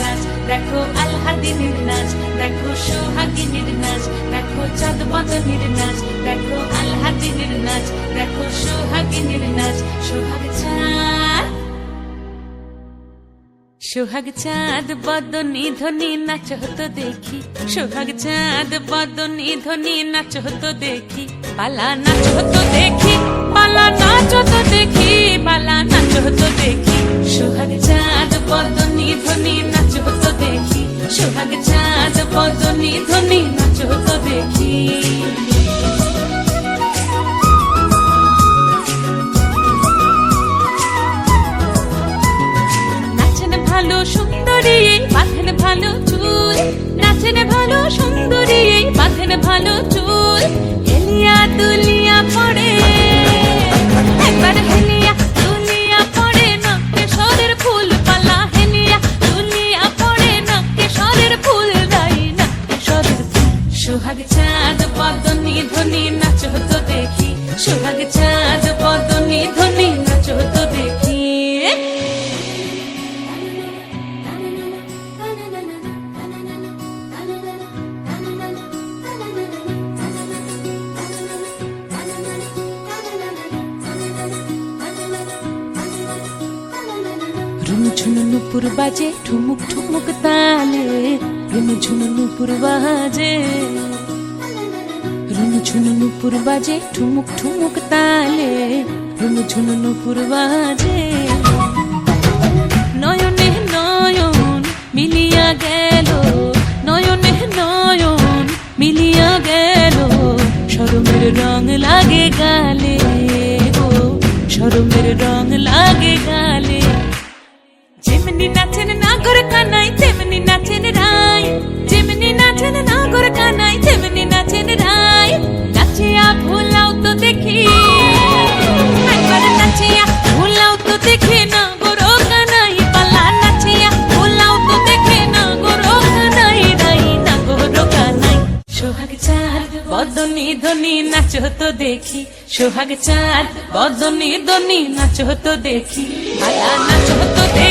গাছ দেখো আলহাদিনীর নাচ দেখো সোহাগিনীর নাচ দেখো নাচ দেখো আলহাদিনীর নাচ দেখো সোহাগিনীর নাচ সোহাগ চাঁদ। সোহাগ চাঁদ বদনি ধ্বনি নাচ হতো দেখি, সোহাগ চাঁদ বদনি ধ্বনি নাচ হতো দেখি, পালা নাচ হতো দেখি। সোহাগ চাঁদ বদনি ধ্বনি সোহাগ চাঁদ পদনি ধ্বনি নাচ হতো দেখি। ঝুনু নুপুর বাজে, ঠুমুক ঠুমুক তালে। ঝুনু নুপুর বাজে। ঝুনু নুপুর ঠুমুক ঠুমুক তালে। রুনু ঝুনু নুপুর নয়নে নয়ন মিলিয়া গেল, নয়নে নয়ন মিলিয়া গেল। সরমের রং লাগে গালে গো সরমের রং লাগে গালে। যেমনি নাচেন নাগর কানাই তেমনি নাচেন বদনি ধনি নাচ হতো দেখি। সোহাগ চাঁদ, বদনি ধনি নাচ হতো দেখি। আয়া নাচ হতো দেখি।